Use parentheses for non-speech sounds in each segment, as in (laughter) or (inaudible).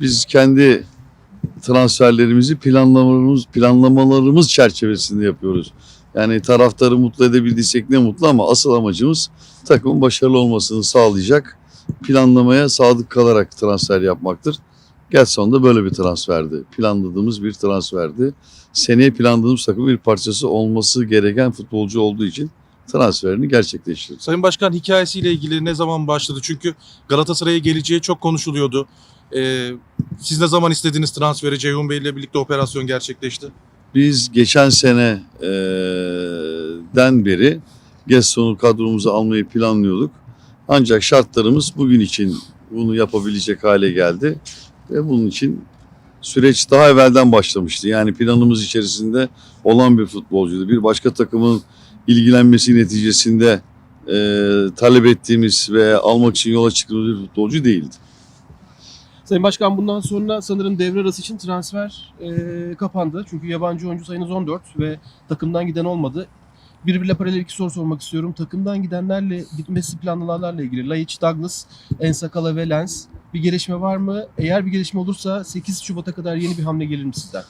Biz kendi transferlerimizi planlamalarımız planlamalarımız çerçevesinde yapıyoruz. Yani taraftarı mutlu edebildiysek ne mutlu ama asıl amacımız takımın başarılı olmasını sağlayacak planlamaya sadık kalarak transfer yapmaktır. Getson da böyle bir transferdi. Planladığımız bir transferdi. Seneye planladığımız takımın bir parçası olması gereken futbolcu olduğu için transferini gerçekleştirdi. Sayın Başkan hikayesiyle ilgili ne zaman başladı? Çünkü Galatasaray'a geleceği çok konuşuluyordu. Ee, siz ne zaman istediğiniz transferi Ceyhun Bey ile birlikte operasyon gerçekleşti? Biz geçen sene eee, den beri Gesson'u kadromuza almayı planlıyorduk. Ancak şartlarımız bugün için bunu yapabilecek hale geldi. Ve bunun için süreç daha evvelden başlamıştı. Yani planımız içerisinde olan bir futbolcuydu. Bir başka takımın ilgilenmesi neticesinde eee, talep ettiğimiz ve almak için yola çıktığımız bir futbolcu değildi. Sayın Başkan bundan sonra sanırım devre arası için transfer e, kapandı. Çünkü yabancı oyuncu sayınız 14 ve takımdan giden olmadı. Birbiriyle paralel iki soru sormak istiyorum. Takımdan gidenlerle gitmesi planlananlarla ilgili Laiç, Douglas, Ensakala ve Lens bir gelişme var mı? Eğer bir gelişme olursa 8 Şubat'a kadar yeni bir hamle gelir mi sizden?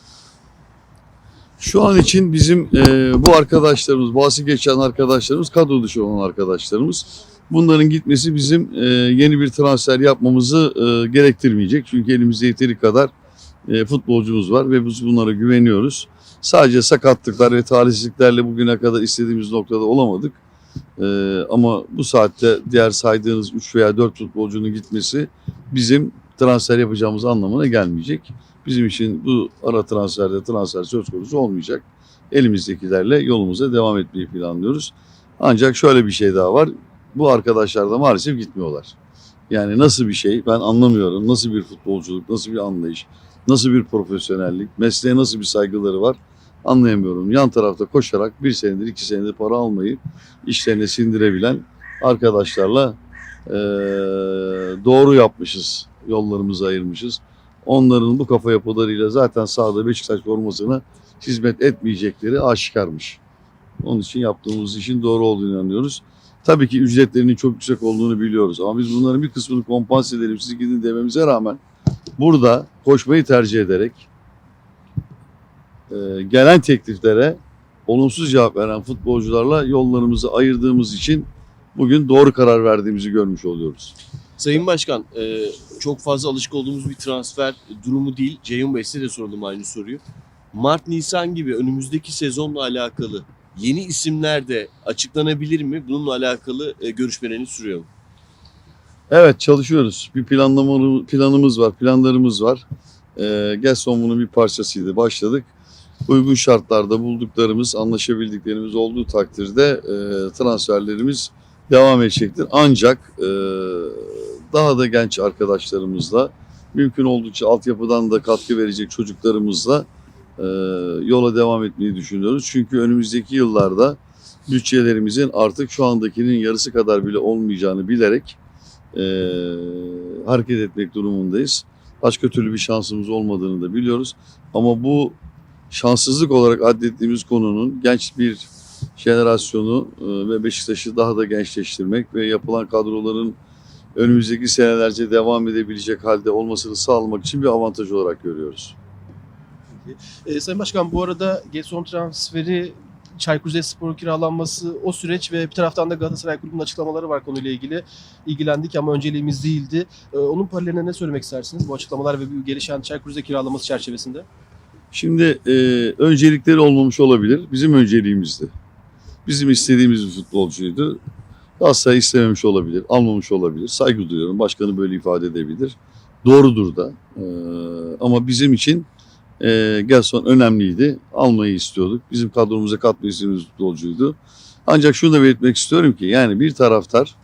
Şu an için bizim e, bu arkadaşlarımız, bahsi geçen arkadaşlarımız, kadro dışı olan arkadaşlarımız. Bunların gitmesi bizim e, yeni bir transfer yapmamızı e, gerektirmeyecek. Çünkü elimizde yeteri kadar e, futbolcumuz var ve biz bunlara güveniyoruz. Sadece sakatlıklar ve talihsizliklerle bugüne kadar istediğimiz noktada olamadık. E, ama bu saatte diğer saydığınız 3 veya 4 futbolcunun gitmesi bizim transfer yapacağımız anlamına gelmeyecek. Bizim için bu ara transferde transfer söz konusu olmayacak. Elimizdekilerle yolumuza devam etmeyi planlıyoruz. Ancak şöyle bir şey daha var. Bu arkadaşlar da maalesef gitmiyorlar. Yani nasıl bir şey ben anlamıyorum. Nasıl bir futbolculuk, nasıl bir anlayış, nasıl bir profesyonellik, mesleğe nasıl bir saygıları var anlayamıyorum. Yan tarafta koşarak bir senedir, iki senedir para almayı işlerine sindirebilen arkadaşlarla eee, doğru yapmışız. Yollarımızı ayırmışız onların bu kafa yapılarıyla zaten sahada Beşiktaş formasına hizmet etmeyecekleri aşikarmış. Onun için yaptığımız işin doğru olduğunu inanıyoruz. Tabii ki ücretlerinin çok yüksek olduğunu biliyoruz ama biz bunların bir kısmını kompanse edelim siz gidin dememize rağmen burada koşmayı tercih ederek e, gelen tekliflere olumsuz cevap veren futbolcularla yollarımızı ayırdığımız için bugün doğru karar verdiğimizi görmüş oluyoruz. Sayın Başkan, e, çok fazla alışık olduğumuz bir transfer durumu değil. Ceyhun Bey size de sordum aynı soruyu. Mart, Nisan gibi önümüzdeki sezonla alakalı yeni isimler de açıklanabilir mi? Bununla alakalı e, görüşmeleriniz sürüyor mu? Evet çalışıyoruz. Bir planlama planımız var, planlarımız var. Gelson bunun bir parçasıydı. Başladık. Uygun şartlarda bulduklarımız, anlaşabildiklerimiz olduğu takdirde e, transferlerimiz devam edecektir. Ancak e, daha da genç arkadaşlarımızla, mümkün oldukça altyapıdan da katkı verecek çocuklarımızla e, yola devam etmeyi düşünüyoruz. Çünkü önümüzdeki yıllarda bütçelerimizin artık şu andakinin yarısı kadar bile olmayacağını bilerek e, hareket etmek durumundayız. Başka türlü bir şansımız olmadığını da biliyoruz. Ama bu şanssızlık olarak adettiğimiz konunun genç bir jenerasyonu e, ve Beşiktaş'ı daha da gençleştirmek ve yapılan kadroların önümüzdeki senelerce devam edebilecek halde olmasını sağlamak için bir avantaj olarak görüyoruz. E, Sayın Başkan bu arada Getson transferi Çaykur Rizespor kiralanması o süreç ve bir taraftan da Galatasaray Kulübü'nün açıklamaları var konuyla ilgili. İlgilendik ama önceliğimiz değildi. E, onun paralelinde ne söylemek istersiniz bu açıklamalar ve bu gelişen Çaykur Rize kiralaması çerçevesinde? Şimdi e, öncelikleri olmamış olabilir. Bizim önceliğimizdi. Bizim istediğimiz bir futbolcuydu. Galatasaray istememiş olabilir, almamış olabilir. Saygı duyuyorum. Başkanı böyle ifade edebilir. Doğrudur da. E, ama bizim için e, Gelson önemliydi. Almayı istiyorduk. Bizim kadromuza katmayı istediğimiz futbolcuydu. Ancak şunu da belirtmek istiyorum ki yani bir taraftar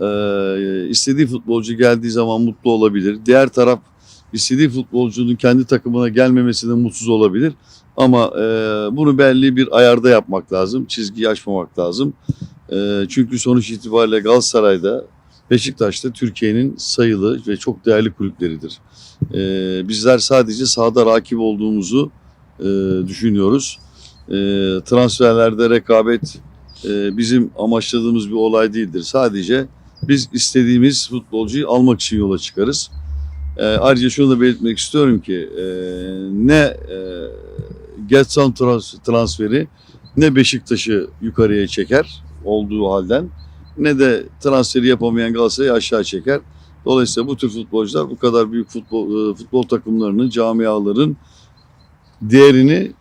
e, istediği futbolcu geldiği zaman mutlu olabilir. Diğer taraf istediği futbolcunun kendi takımına gelmemesinden mutsuz olabilir. Ama e, bunu belli bir ayarda yapmak lazım. Çizgiyi aşmamak lazım. E, çünkü sonuç itibariyle Galatasaray'da, Beşiktaş'ta Türkiye'nin sayılı ve çok değerli kulüpleridir. E, bizler sadece sahada rakip olduğumuzu e, düşünüyoruz. E, transferlerde rekabet e, bizim amaçladığımız bir olay değildir. Sadece biz istediğimiz futbolcuyu almak için yola çıkarız. E, ayrıca şunu da belirtmek istiyorum ki e, ne e, Getson trans- transferi ne Beşiktaş'ı yukarıya çeker olduğu halden ne de transferi yapamayan Galatasaray'ı aşağı çeker. Dolayısıyla bu tür futbolcular bu kadar büyük futbol e, futbol takımlarının, camiaların değerini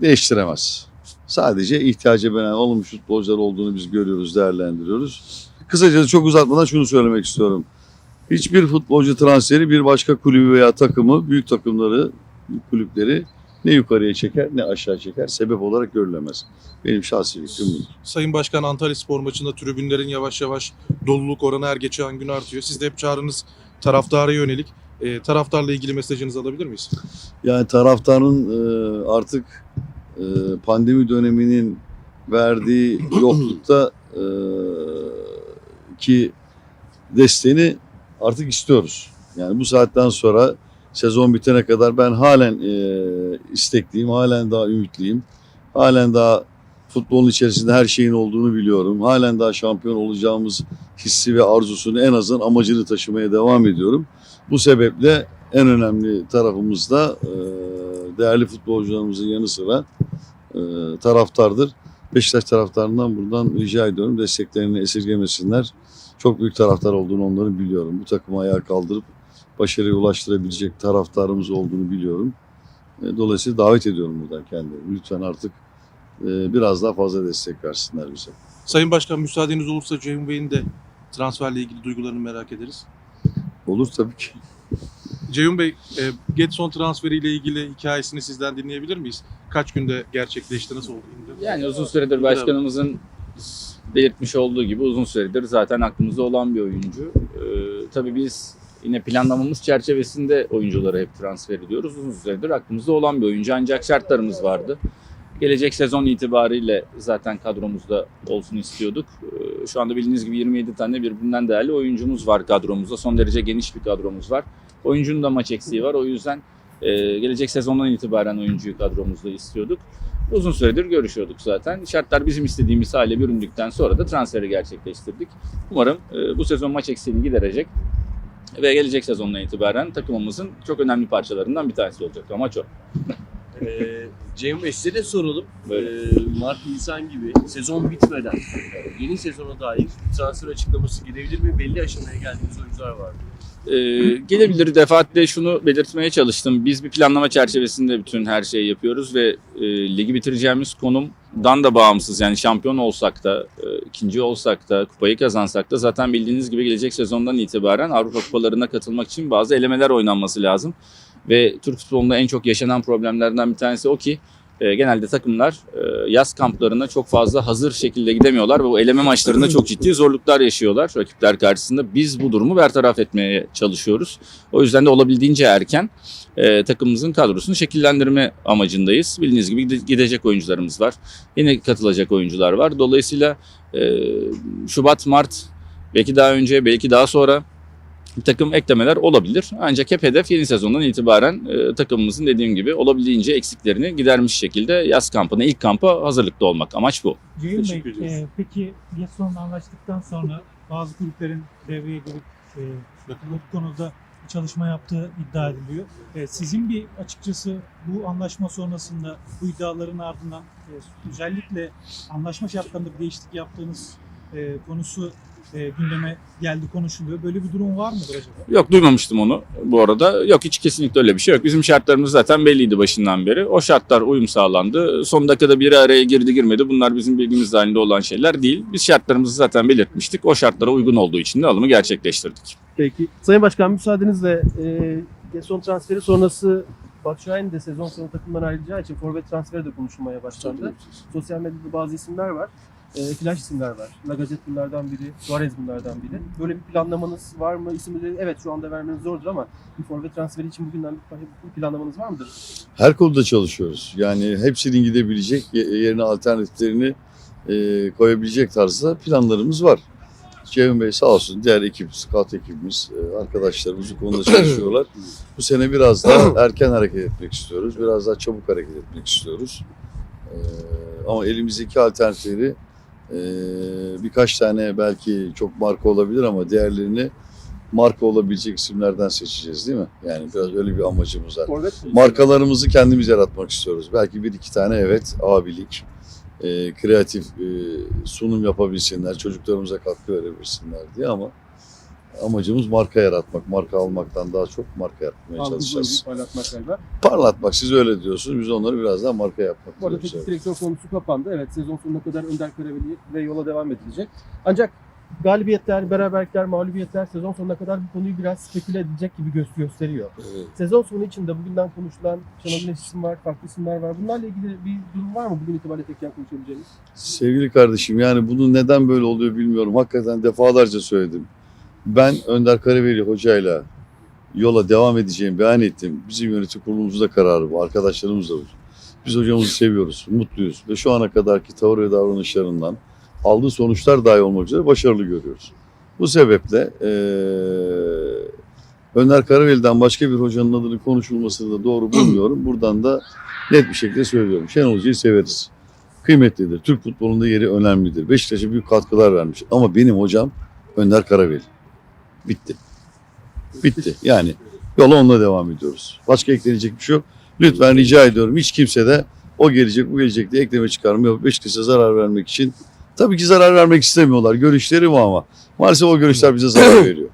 değiştiremez. Sadece ihtiyaca binaen olmuş futbolcular olduğunu biz görüyoruz, değerlendiriyoruz. Kısacası çok uzatmadan şunu söylemek istiyorum. Hiçbir futbolcu transferi bir başka kulübü veya takımı, büyük takımları, büyük kulüpleri ne yukarıya çeker ne aşağı çeker. Sebep olarak görülemez. Benim şahsi fikrim bu. Sayın Başkan Antalya Spor maçında tribünlerin yavaş yavaş doluluk oranı her geçen gün artıyor. Siz de hep çağrınız taraftara yönelik. E, taraftarla ilgili mesajınızı alabilir miyiz? Yani taraftarın e, artık e, pandemi döneminin verdiği (clears throat) yoklukta e, ki desteğini artık istiyoruz. Yani bu saatten sonra sezon bitene kadar ben halen e, istekliyim, halen daha ümitliyim. Halen daha futbolun içerisinde her şeyin olduğunu biliyorum. Halen daha şampiyon olacağımız hissi ve arzusunu en azından amacını taşımaya devam ediyorum. Bu sebeple en önemli tarafımızda e, değerli futbolcularımızın yanı sıra e, taraftardır. Beşiktaş taraftarından buradan rica ediyorum desteklerini esirgemesinler. Çok büyük taraftar olduğunu onların biliyorum. Bu takımı ayağa kaldırıp başarıya ulaştırabilecek taraftarımız olduğunu biliyorum. E, Dolayısıyla davet ediyorum buradan kendilerini. Lütfen artık e, biraz daha fazla destek versinler bize. Sayın Başkan müsaadeniz olursa Ceyhun Bey'in de transferle ilgili duygularını merak ederiz. Olur tabii ki. Ceyhun Bey, e, Getson transferiyle ilgili hikayesini sizden dinleyebilir miyiz? Kaç günde gerçekleşti, nasıl oldu? Yani uzun süredir başkanımızın belirtmiş olduğu gibi uzun süredir zaten aklımızda olan bir oyuncu. Ee, tabii biz yine planlamamız çerçevesinde oyuncuları hep transfer ediyoruz. Uzun süredir aklımızda olan bir oyuncu ancak şartlarımız vardı. Gelecek sezon itibariyle zaten kadromuzda olsun istiyorduk. Ee, Şu anda bildiğiniz gibi 27 tane birbirinden değerli oyuncumuz var kadromuzda. Son derece geniş bir kadromuz var. Oyuncunun da maç eksiği var. O yüzden e, gelecek sezondan itibaren oyuncuyu kadromuzda istiyorduk. Uzun süredir görüşüyorduk zaten. Şartlar bizim istediğimiz hale büründükten sonra da transferi gerçekleştirdik. Umarım e, bu sezon maç eksiğini giderecek ve gelecek sezondan itibaren takımımızın çok önemli parçalarından bir tanesi olacak. Amaç o. (laughs) Ee, Ceyhun Bey size de soralım. Böyle. Ee, Mart, Nisan gibi sezon bitmeden yeni sezona dair transfer açıklaması gelebilir mi? Belli aşamaya geldiğiniz oyuncular var. Ee, gelebilir defaatle şunu belirtmeye çalıştım. Biz bir planlama çerçevesinde bütün her şeyi yapıyoruz ve e, ligi bitireceğimiz konumdan da bağımsız. Yani şampiyon olsak da, e, ikinci olsak da, kupayı kazansak da zaten bildiğiniz gibi gelecek sezondan itibaren Avrupa kupalarına katılmak için bazı elemeler oynanması lazım. Ve Türk futbolunda en çok yaşanan problemlerden bir tanesi o ki e, genelde takımlar e, yaz kamplarına çok fazla hazır şekilde gidemiyorlar ve bu eleme maçlarında çok ciddi zorluklar yaşıyorlar rakipler karşısında. Biz bu durumu bertaraf etmeye çalışıyoruz. O yüzden de olabildiğince erken e, takımımızın kadrosunu şekillendirme amacındayız. Bildiğiniz gibi gide- gidecek oyuncularımız var. Yeni katılacak oyuncular var. Dolayısıyla e, Şubat, Mart belki daha önce belki daha sonra bir takım eklemeler olabilir. Ancak hep hedef yeni sezondan itibaren e, takımımızın dediğim gibi olabildiğince eksiklerini gidermiş şekilde yaz kampına, ilk kampa hazırlıklı olmak. Amaç bu. Ceyhun Bey, e, peki Getson'la anlaştıktan sonra bazı kulüplerin devreye girip e, bu konuda bir çalışma yaptığı iddia ediliyor. E, sizin bir açıkçası bu anlaşma sonrasında bu iddiaların ardından e, özellikle anlaşma şartlarında bir değişiklik yaptığınız e, konusu e, gündeme geldi konuşuluyor. Böyle bir durum var mıdır acaba? Yok duymamıştım onu bu arada. Yok hiç kesinlikle öyle bir şey yok. Bizim şartlarımız zaten belliydi başından beri. O şartlar uyum sağlandı. Son dakikada biri araya girdi girmedi. Bunlar bizim bilgimiz dahilinde olan şeyler değil. Biz şartlarımızı zaten belirtmiştik. O şartlara uygun olduğu için de alımı gerçekleştirdik. Peki. Sayın Başkan müsaadenizle e, son transferi sonrası Batshuayi'nin de sezon sonu takımdan ayrılacağı için forvet transferi de konuşulmaya başlandı. Sosyal medyada bazı isimler var. E, flash isimler var. Lacazette bunlardan biri, Suarez bunlardan biri. Böyle bir planlamanız var mı? İsimleri evet şu anda vermeniz zordur ama bir forvet transferi için bugünden bir planlamanız var mıdır? Her konuda çalışıyoruz. Yani hepsinin gidebilecek ye- yerine alternatiflerini e, koyabilecek tarzda planlarımız var. Ceyhun Bey sağ olsun diğer ekip, scout ekibimiz, e, arkadaşlarımız bu konuda çalışıyorlar. Bu sene biraz daha (coughs) erken hareket etmek istiyoruz. Biraz daha çabuk hareket etmek istiyoruz. E, ama elimizdeki alternatifleri e, birkaç tane belki çok marka olabilir ama diğerlerini marka olabilecek isimlerden seçeceğiz değil mi? Yani biraz öyle bir amacımız var. Markalarımızı kendimiz yaratmak istiyoruz. Belki bir iki tane evet abilik, e, kreatif e, sunum yapabilsinler, çocuklarımıza katkı verebilsinler diye ama amacımız marka yaratmak. Marka almaktan daha çok marka yaratmaya Algı çalışacağız. parlatmak galiba. Parlatmak siz öyle diyorsunuz. Biz onları biraz daha marka yapmak Bu arada teknik direktör konusu kapandı. Evet sezon sonuna kadar Önder Karaveli ve yola devam edilecek. Ancak galibiyetler, beraberlikler, mağlubiyetler sezon sonuna kadar bu konuyu biraz speküle edecek gibi gö- gösteriyor. Evet. Sezon sonu içinde bugünden konuşulan Şenol Güneş isim var, farklı isimler var. Bunlarla ilgili bir durum var mı bugün itibariyle tekken konuşabileceğiniz? Sevgili kardeşim yani bunun neden böyle oluyor bilmiyorum. Hakikaten defalarca söyledim. Ben Önder Karaveli hocayla yola devam edeceğimi beyan ettim. Bizim yönetim kurulumuzun da kararı bu. Arkadaşlarımız da bu. Biz hocamızı seviyoruz, mutluyuz ve şu ana kadarki tavır ve davranışlarından aldığı sonuçlar dahi olmak üzere başarılı görüyoruz. Bu sebeple eee Önder Karaveli'den başka bir hocanın adını konuşulmasını da doğru bulmuyorum. Buradan da net bir şekilde söylüyorum. Şenol Hoca'yı severiz kıymetlidir. Türk futbolunda yeri önemlidir. Beşiktaş'a büyük katkılar vermiş. Ama benim hocam Önder Karaveli. Bitti. Bitti. Yani yola onunla devam ediyoruz. Başka eklenecek bir şey yok. Lütfen rica ediyorum. Hiç kimse de o gelecek bu gelecek diye ekleme çıkarma yapıp Beşiktaş'a zarar vermek için. Tabii ki zarar vermek istemiyorlar. Görüşleri bu ama. Maalesef o görüşler bize zarar veriyor.